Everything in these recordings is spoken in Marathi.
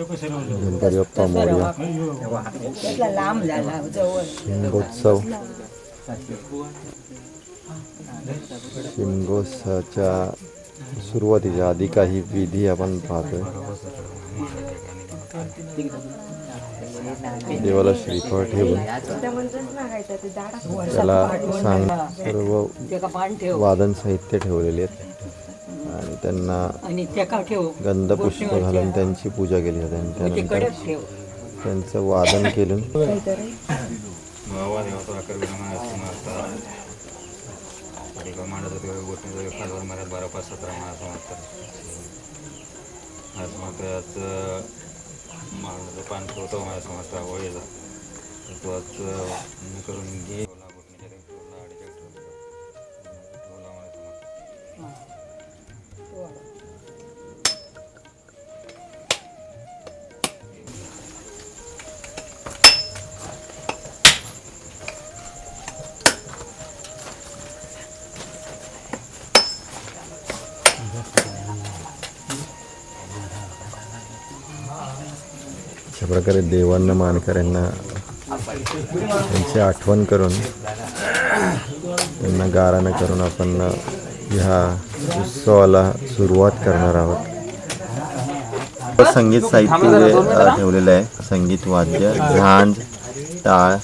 गणपती बाप्पा मोर्या लांब झाला जवळ शिमगोत्सव शिमगोत्सवाच्या सुरुवातीच्या आधी काही विधी आपण पाहतोय देवाला श्रीफळ ठेवून त्याला सांग सर्व वादन साहित्य ठेवलेले आहेत आणि त्यांना ठेव गंध पुष्प घालून त्यांची पूजा केली जाते. आणि ते त्यानंतर त्यांचं वादन केलं. बारा पाच सतरा मांडचं पान समजता तो आज करून प्रकारे देवांना मानकऱ्यांना त्यांची आठवण करून त्यांना गारानं करून आपण ह्या उत्सवाला सुरुवात करणार आहोत. संगीत साहित्य ठेवलेलं आहे संगीत वाद्य झांज टाळ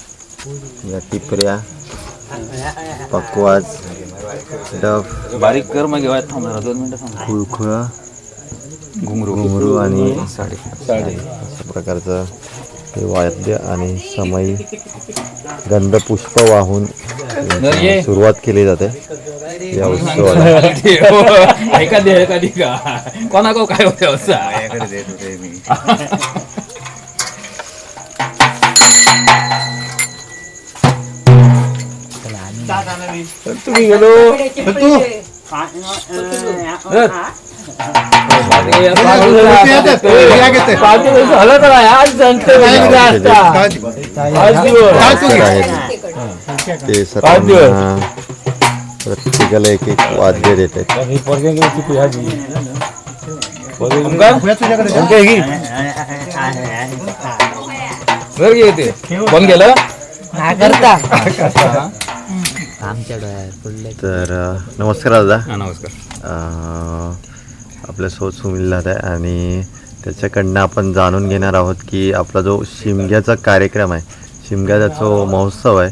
या टिपऱ्या पकवाज डफ बारीक कर मग थांबणार दोन मिनटं घुंगरू घुंगरू. आणि साडे साडे अशा प्रकारचं हे वाद्य आणि समयी गंधपुष्प वाहून ये. सुरुवात केली जाते या उत्सवाला ऐका दे ऐका दे का कोणा को काय होते असा तुम्ही गेलो झालं ते सर्वांना प्रत्येकाला एक एक वाद्य देत आहेत कोण गेलं तर नमस्कार. दादा नमस्कार अ, आपल्यासोबत सुनील दादा आहे आणि त्याच्याकडनं आपण जाणून घेणार आहोत की आपला जो शिमग्याचा कार्यक्रम आहे शिमग्याचा जो महोत्सव आहे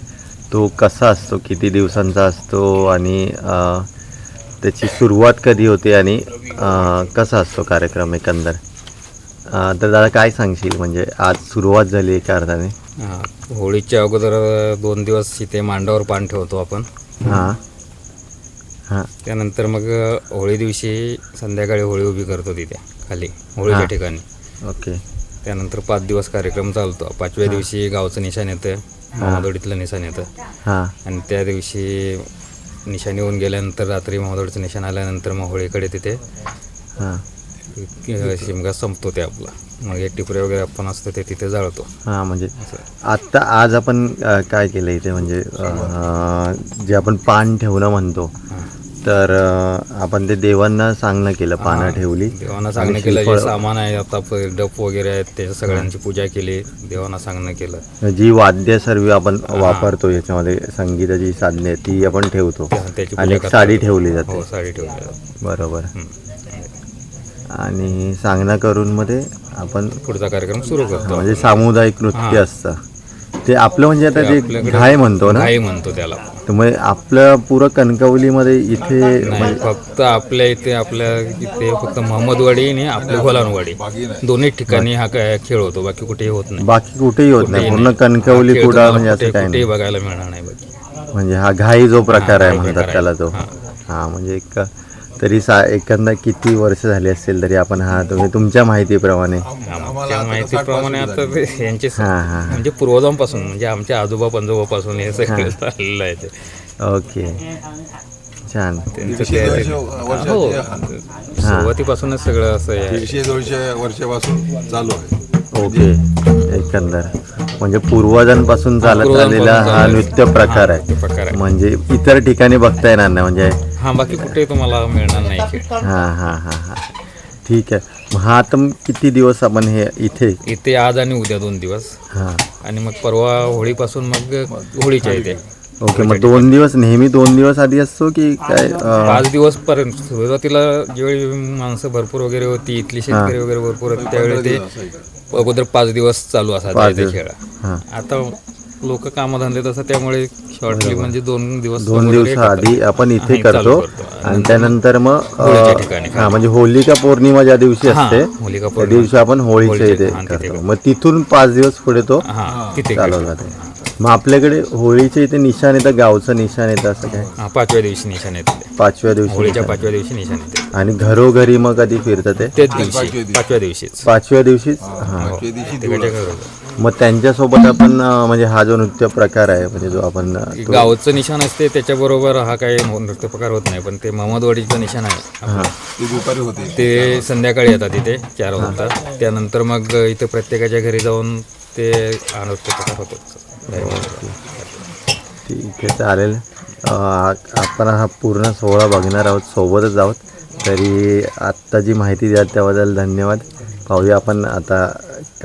तो कसा असतो किती दिवसांचा असतो आणि त्याची सुरुवात कधी होते आणि कसा असतो कार्यक्रम एकंदर? तर दादा काय सांगशील? म्हणजे आज सुरुवात झाली एका अर्थाने. हा, होळीच्या अगोदर दोन दिवस इथे मांडावर पान ठेवतो आपण. हां. हां. त्यानंतर मग होळी दिवशी संध्याकाळी होळी उभी करतो तिथे खाली होळीच्या. ठिकाणी. ओके. त्यानंतर पाच दिवस कार्यक्रम चालतो. पाचव्या दिवशी गावचं निशाण येतं महादोडीतलं निशाण येतं. हां. आणि त्या दिवशी निशाण येऊन गेल्यानंतर रात्री महादोडीचं निशाण आल्यानंतर मग होळीकडे तिथे शिमगा संपतो ते आपला. मग एक टिपरे वगैरे आपण असतो ते तिथे जाळतो. हां म्हणजे आत्ता आज आपण अ, काय केलं इथे म्हणजे अ, जे आपण पान ठेवणं म्हणतो तर अ, आपण ते देवांना सांगणं केलं पानं ठेवली. देवांना सांगणं केलं जे सामान आहे आता प- डप वगैरे आहेत त्याच्या सगळ्यांची पूजा केली देवांना सांगणं केलं. जी वाद्य सर्व आपण वापरतो याच्यामध्ये संगीताची साधने ती आपण ठेवतो. त्या- त्याची आणि पूजा एक करतो. साडी ठेवली जाते. हो साडी ठेवली बरोबर. आणि सांगणं करून मध्ये आपण पुढचा कार्यक्रम सुरू करतो. म्हणजे सामुदायिक नृत्य असतं. ते आपलं म्हणजे आता जे आपल्याकडे घाय म्हणतो ना? घाई म्हणतो त्याला. तर मग आपलं पुरं कणकवलीमध्ये इथे नाही फक्त आपल्या इथे आपल्या इथे फक्त महम्मदवाडी आणि आपली गोलानवाडी दोन्ही ठिकाणी हा खेळ होतो बाकी कुठेही होत नाही. बाकी कुठेही होत नाही. पूर्ण कणकवली कुडा म्हणजे असं काय नाही. बघायला मिळणार नाही बाकी. म्हणजे हा घाई जो प्रकार आहे म्हणतात त्याला. तो. हा म्हणजे एक तरी सा एकंदर किती वर्ष झाली असतील तरी आपण हा तुम्ही तुमच्या माहितीप्रमाणे. आमच्या माहितीप्रमाणे आता ते यांचे स- हा हा म्हणजे पूर्वजांपासून म्हणजे आमच्या आजोबा पंजोबापासून हे सगळं चाललेलं आहे ते. ओके. छान. त्यांचं ते हो सुरुवातीपासूनच सगळं असं आहे. दीडशे दोनशे वर्षापासून चालू आहे. ओके. एकंदर. म्हणजे पूर्वजांपासून चालत पूर्वजांपासून आलेला हा चालत- नृत्य प्रकार हा, नृत्य प्रकार आहे आहे. म्हणजे इतर ठिकाणी बघता येणार नाही. म्हणजे हा बाकी कुठेही तुम्हाला मिळणार नाही खेळ. हा हा हा हा. ठीक आहे. मग हा आता किती दिवस आपण हे इथे? इथे आज आणि उद्या दोन दिवस. हां. आणि मग परवा होळीपासून मग होळीच्या इथे. ओके मग दोन दिवस नेहमी दोन दिवस आधी असतो की काय अं, पाच दिवस पर्यंत. सुरुवातीला ज्यावेळी माणसं भरपूर वगैरे होती इथली शेतकरी वगैरे भरपूर होती त्यावेळी ते अगोदर पाच दिवस चालू असायचा पाच इथे दिवस. खेळ. हां. आता लोक कामधंदे तसं त्यामुळे शॉर्टली म्हणजे दोन दिवस दोन वगैरे दिवस करतात. आधी आपण इथे करतो. आणि त्यानंतर मग हा म्हणजे होलिका पौर्णिमा ज्या दिवशी हां, असते होलिका त्या पौर्णिमा. दिवशी आपण होळीच्या इथे हां, करतो. मग तिथून पाच दिवस पुढे तो हा चालवला जाते मग आपल्याकडे होळीच्या इथे निशाण येतं गावचं निशाण येतं असं काय? हा, पाचव्या दिवशी निशाण येते पाचव्या दिवशी होळीच्या. पाचव्या दिवशी निशाण येते आणि घरोघरी मग कधी फिरतं ते? पाचव्या दिवशी. पाचव्या दिवशीच. पाचव्या दिवशीच? हां. मग त्यांच्यासोबत आपण अं, म्हणजे हा जो नृत्य प्रकार आहे म्हणजे जो आपण अं, तो- गावचं निशाण असते त्याच्याबरोबर हा काही नृत्य प्रकार होत नाही पण ते महम्मदवाडीचं निशाण आहे. आपलं. ते दुपारी होते. ते संध्याकाळी येतात इथे चार वाजता. त्यानंतर मग इथे प्रत्येकाच्या घरी जाऊन ते हा नृत्य प्रकार होतो. ठीक आहे चालेल. अं, आपण हा पूर्ण सोहळा बघणार आहोत सोबतच आहोत. तरी आत्ता जी माहिती द्याल त्याबद्दल धन्यवाद. पाहूया आपण आता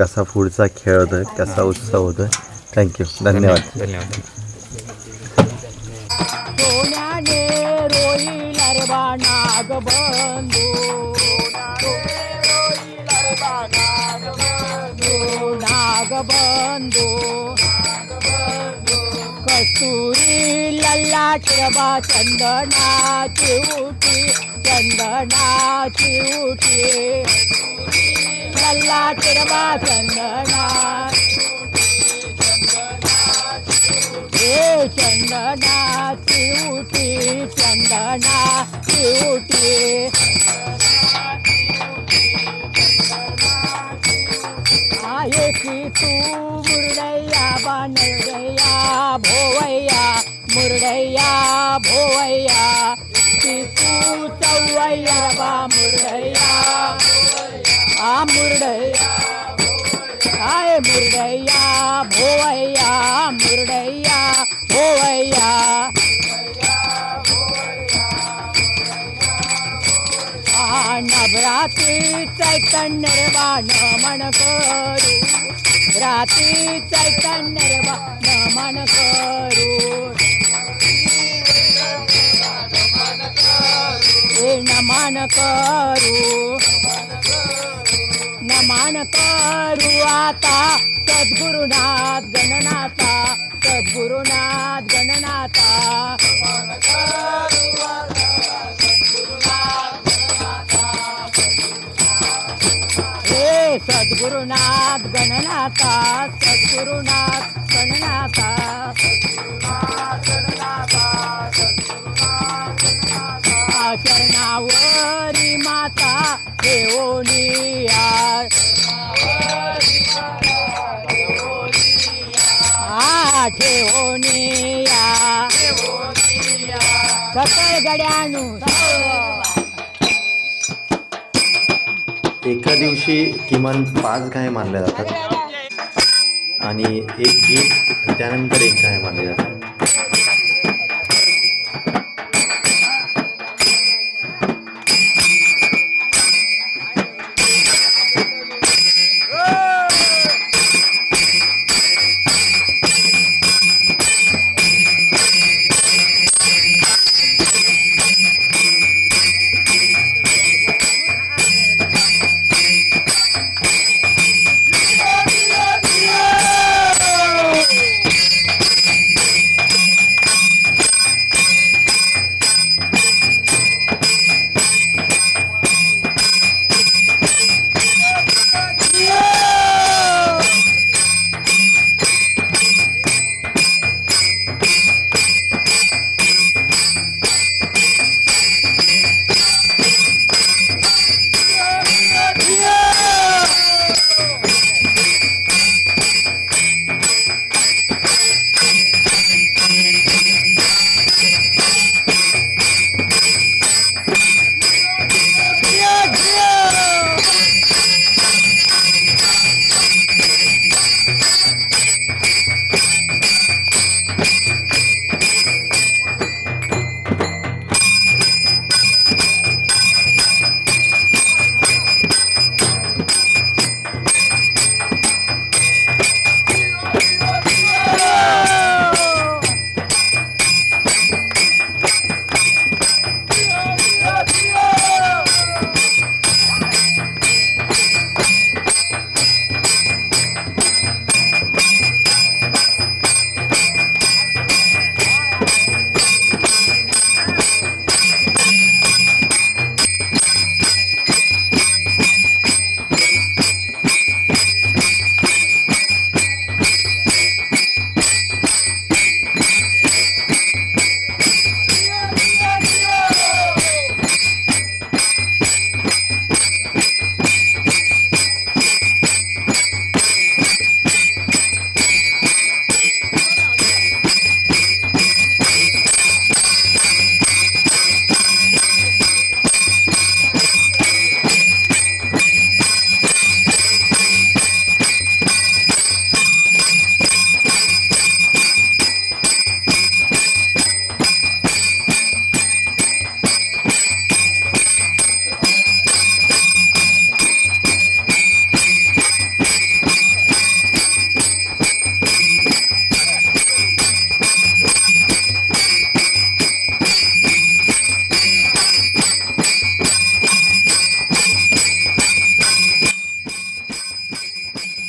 कसा पुढचा खेळ होतोय कसा उत्सव होतोय. थँक्यू धन्यवाद. धन्यवाद नाग कस्तुरी लल्लाट ठेवा चंदनाची उठी चंदनाची उठी. लल्लाट बा चंदना हे चंदनाची उटी चंदनाची उटी आहे की तू मुरडैया बानडैया भोवैया मुरडैया भोवैया की तू चौवैया बा मुरडया आ मुरडैया काय मुरडैया भोवैया. मुरडैया भोवैया नवरात्री चैतन्य बाण मन करू रात्री चैतन्य बाण मन करू. हे करू ध्यान करू आता. सद्गुरुनाथ गणनाथा सद्गुरुनाथ गणनाथा हे सद्गुरुनाथ गणनाथा सद्गुरुनाथ गणनाथा एका दिवशी किमान पाच गाय मारल्या जातात. आणि एक गीत त्यानंतर एक गाय मारली जाते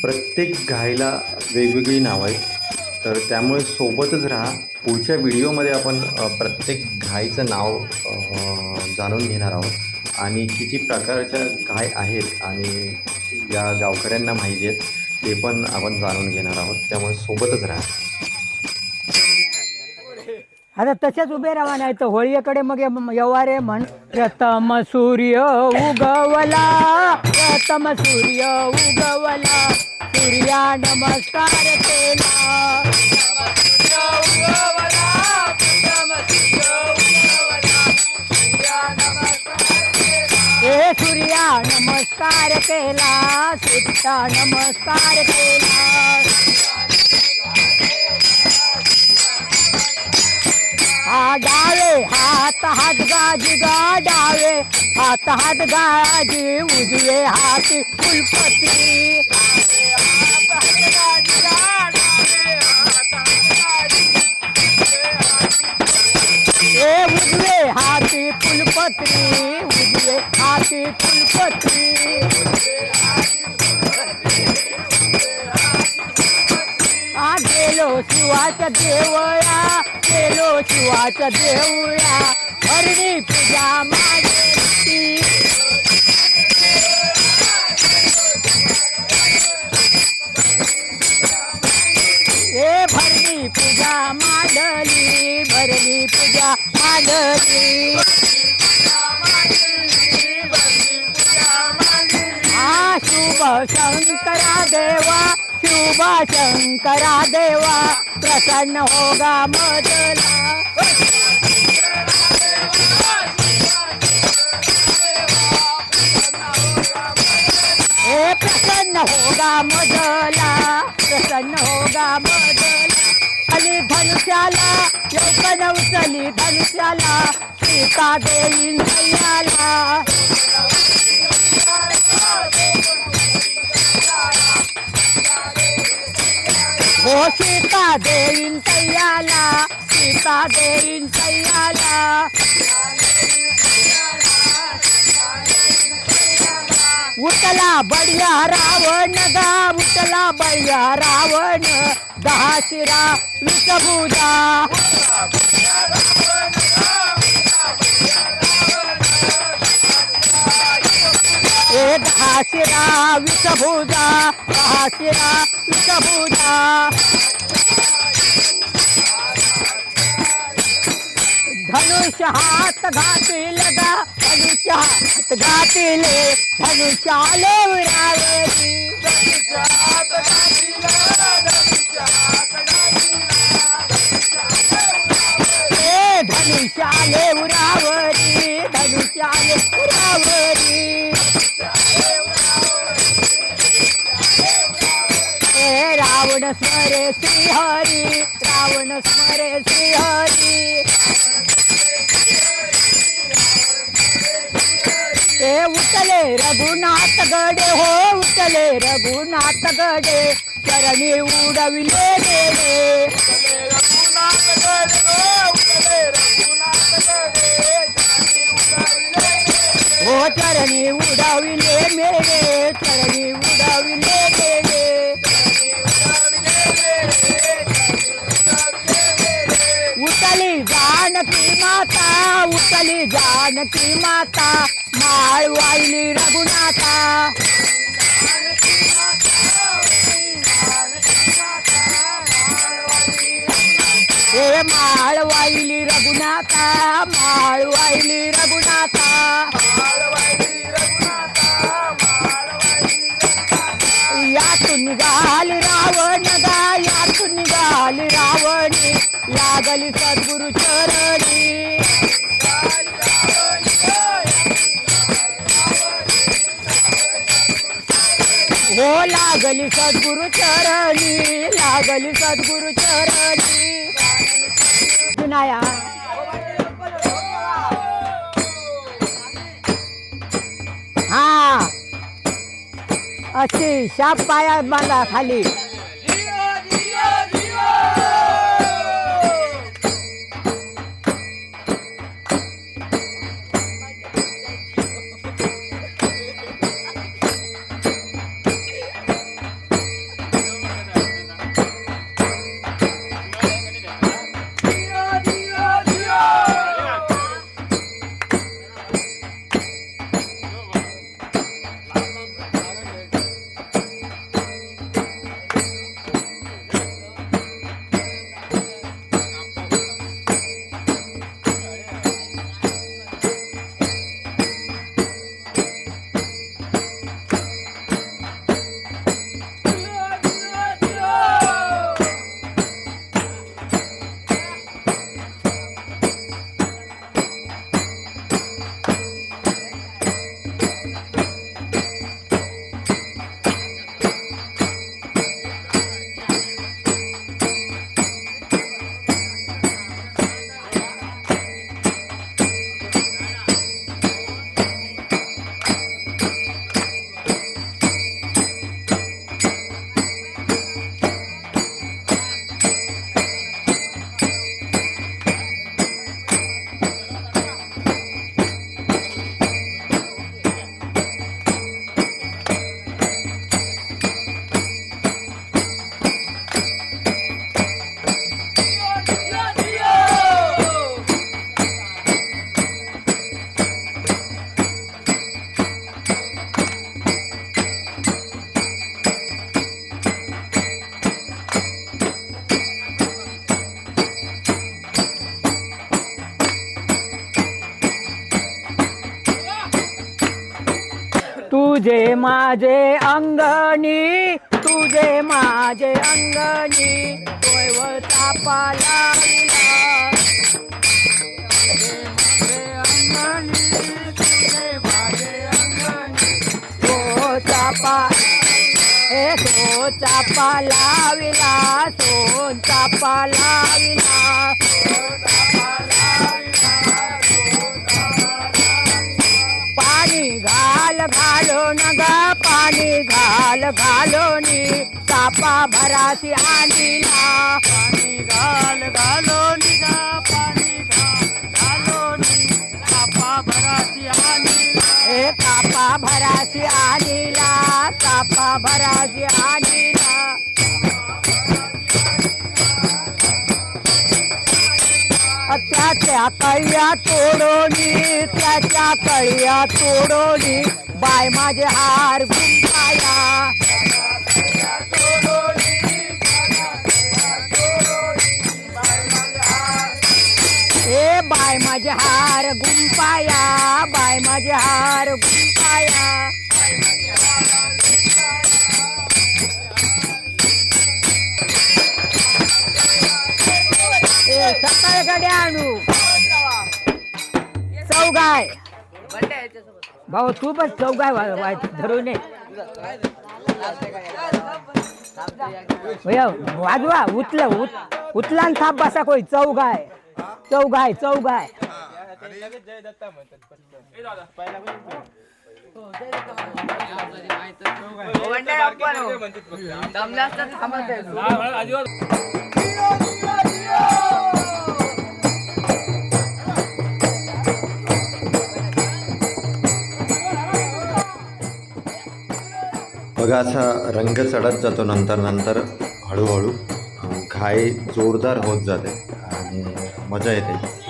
प्रत्येक घाईला वेगवेगळी नावं आहेत. तर त्यामुळे सोबतच राहा. पुढच्या व्हिडिओमध्ये आपण प्रत्येक घाईचं नाव जाणून घेणार आहोत. आणि किती प्रकारच्या गाय आहेत आणि या गावकऱ्यांना माहिती आहेत ते पण आपण जाणून घेणार आहोत. त्यामुळे सोबतच राहा. आता तसेच उभे राहा नाही तर होळीकडे मग यवारे म्हण. प्रथम सूर्य उगवला प्रथम सूर्य उगवला. सूर्या नमस्कार केला हे सूर्या नमस्कार केला. सुट्टा नमस्कार केला. हा डावे हात हात गाजी गा डावे. हात हात गाजी उजवे हाती फुलपत्री. उजवे हाती फुलपत्री उजवे हाती फुलपत्री. आ गेलो शिवाच्या देवळा गेलो शिवाच्या देवळा. हरणी पूजा मागेली हे भरणी पूजा मांडली भरणी पूजा मांडली हा शुभ शंकरा देवा शुभ शंकरा देवा प्रसन्न होगा मदला प्रसन्न होगा मदला प्रसन्न होगा मदला अली धनुष्याला यौकन उचली धनुष्याला सीता देईन सैयाला हो सीता देईन तैयाला सीता देईन तैयाला उतला बढिया रावण गा उतला बढिया रावण. दहाशिरा विषभूजा ए दहाशिरा विषभूजा दहाशिरा विषभूजा धनुष हाथ घाटी लगा धनुष हाथ घाटी ले धनुषाले उड़ावे धनुष हाथ घाटी लगा धनुष्याले उरावरी धनुष्याले उरावरी. ए रावण स्मरे श्रीहरी रावण स्मरे श्रीहरी. ए उठले रघुनाथ गडे हो उठले रघुनाथ गडे चरणी उडविले गेले ओ चरणी उडविले मेरे चरणी उडाविले मेरे. उतली जानकी माता उतली जानकी माता माळ वाहिली रघुनाथा. हे माळ वाहिली रघुनाथा माळ वाहिली रघुनाथा. यातून गाल रावण गा यातून गाल रावणी लागली सद्गुरु चरणी. हो लागली सद्गुरु चरणी लागली सद्गुरु चरणी. विनाया हा. अशी शाप पाया मला खाली. माझे अंगणी तुझे माझे अंगणी. तोयव चापा हो, हो, लाविला हो, तो चापा तो चापा लाविला तो चापा लाविला घाल घालो न ग पाणी घाल घालो नी. चापा भरासी आणीला. पाणी घाल घालो नि ग पाणी घाल घालो नी. कापा भरासी आणीला. हे चापा भरासी आणीला चापा भरासी आणीला. त्याच्या कळ्या तोडोनी त्याच्या कळ्या तोडोनी बाय माझे हार गुंपाया ए बाय माझे हार गुंपाया बाय माझे हार गुंपाया ए सकाळकडे आणू चौगाय भाऊ तू पण चौगाय वा- वा- धरून ये. भैया, वाजवा उतल उत उतला थाप बसा कोई. चौगाय चौगाय चौगाय बघा असा रंग चढत जातो नंतर नंतर हळूहळू. अं, घाई जोरदार होत जाते आणि मजा येते.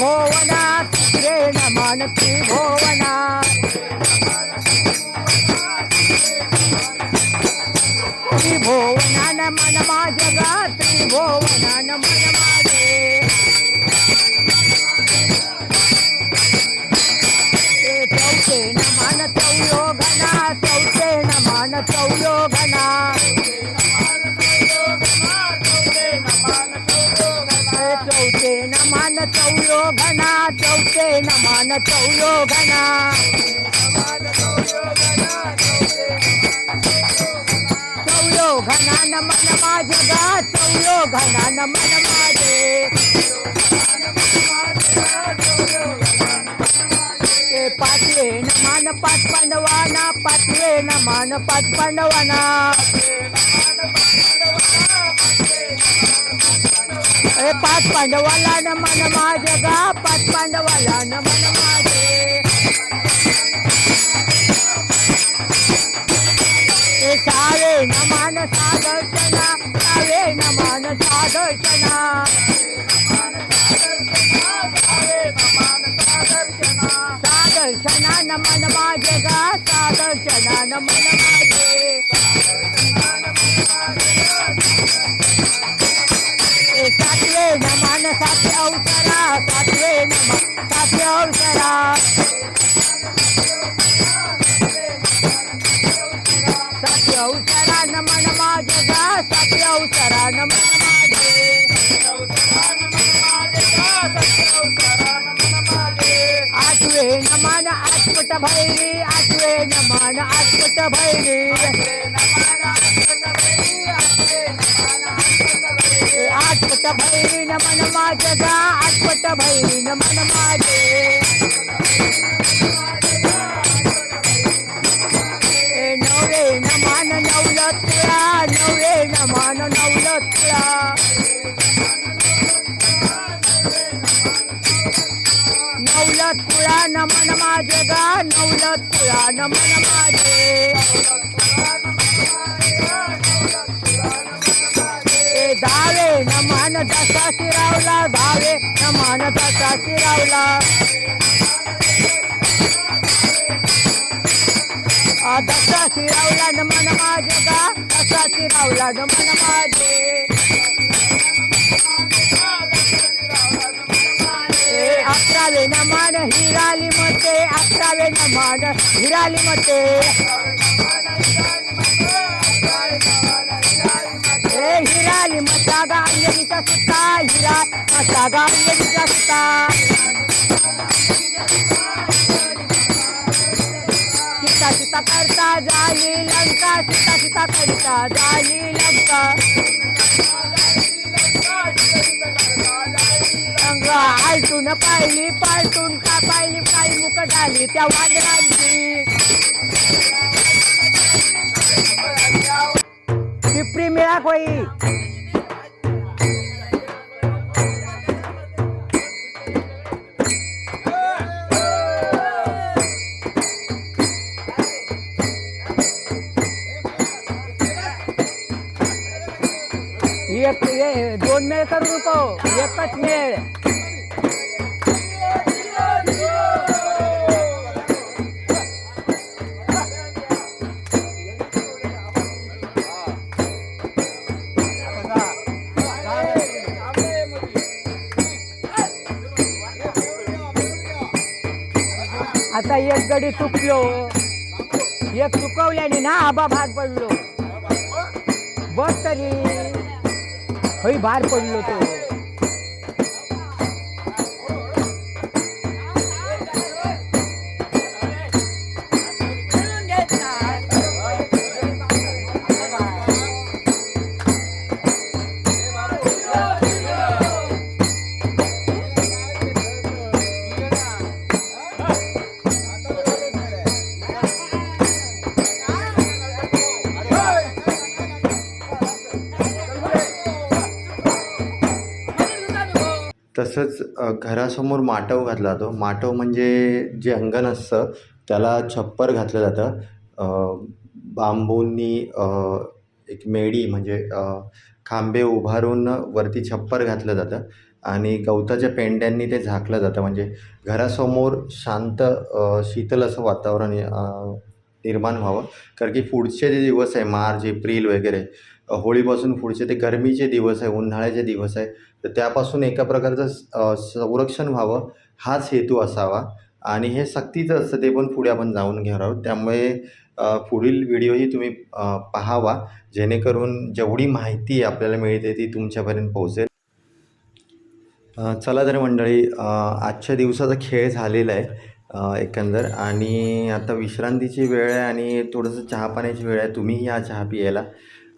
त्रिभुवना तिसरे नमान त्रिभुवना त्रिभुवना नमन माझे गा त्रिभुवना नमन माझे घना चौथे नमान चौयो घना चौयो घना नमन माझे गा चौयो घना नमन माझे ए पाचवे नमान पाच पांडवाना पाचवे नमान पाच पांडवाना ए पाच पांडवाला नमन माझे गा पाच पांडवाला नमन माझे. ए सावे नमान सादर्शना नमान सादर्शना सादर्शना नमन माझे गा सादर्शना नमन माझे. साथे सातवे अवसरा सातवे नमान सातवे अवसरा सातवे अवसरा नमन माझे गा सातवे अवसरा नमन माझे आठवे नमान आठपट भैरी आठवे नमान आठपट भैरी. आठपट भैरी नमन माझे गा आठपट भैरी नमन माझे. ए नवरे नमान नवलत तुळा नवरे नमान नवलत तुळा नवलत तुळा नमन माझे गा नवलत नमन माझे. ए धावे मान तसा शिरावला धावे मान तसा शिरावला आ दसा शिरावला मन माझे गा तसा शिरावला नमन माझे. अकरावे न मान हिराली मते अकरावे नमान हिराली मते ए मसा मता गा सुता हिरा मसा गा अंजनीचा सुता। सीता सीता करता झाली लंका सीता सीता करता झाली लंका। अंगा आलटून पाहिली पालटून का पाहिली पाय मुख झाली त्या वादळांची टिपरी मिळा कोई एक दोन मेळ करू नको. एकच मेळ. गडी चुकलो एक चुकवल्याने ना आबा भार पडलो. बस तरी. हई भार पडलो तो. तसंच घरासमोर माटव घातला जातो. माटव म्हणजे जे अंगण असतं त्याला छप्पर घातलं जातं. बांबूंनी एक मेडी म्हणजे खांबे उभारून वरती छप्पर घातलं जातं आणि गवताच्या पेंड्यांनी ते झाकलं जातं. म्हणजे घरासमोर शांत शीतल असं वातावरण निर्माण व्हावं. कारण की पुढचे जे दिवस आहे मार्च एप्रिल वगैरे होळीपासून पुढचे ते गरमीचे दिवस आहे उन्हाळ्याचे दिवस आहे तर त्यापासून एका प्रकारचं संरक्षण व्हावं हाच हेतू असावा. आणि हे सक्तीचं असतं ते पण पुढे आपण जाऊन घेणार आहोत. त्यामुळे पुढील व्हिडिओही तुम्ही पाहावा. जेणेकरून जेवढी माहिती आपल्याला मिळते ती तुमच्यापर्यंत पोहोचेल. चला तर मंडळी आजच्या दिवसाचा खेळ झालेला आहे एकंदर. आणि आता विश्रांतीची वेळ आहे आणि थोडंसं चहा पाण्याची वेळ आहे. तुम्हीही या चहा पियाला.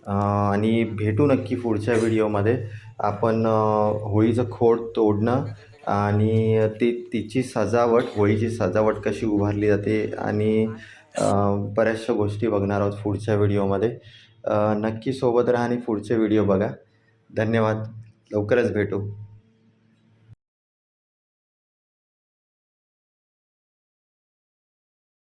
आणि भेटू नक्की पुढच्या व्हिडिओमध्ये. आपण होळीचं खोड तोडणं आणि ती तिची सजावट होळीची सजावट कशी उभारली जाते आणि बऱ्याचशा गोष्टी बघणार आहोत पुढच्या व्हिडिओमध्ये. नक्की सोबत राहा आणि पुढचे व्हिडिओ बघा. धन्यवाद. लवकरच भेटू.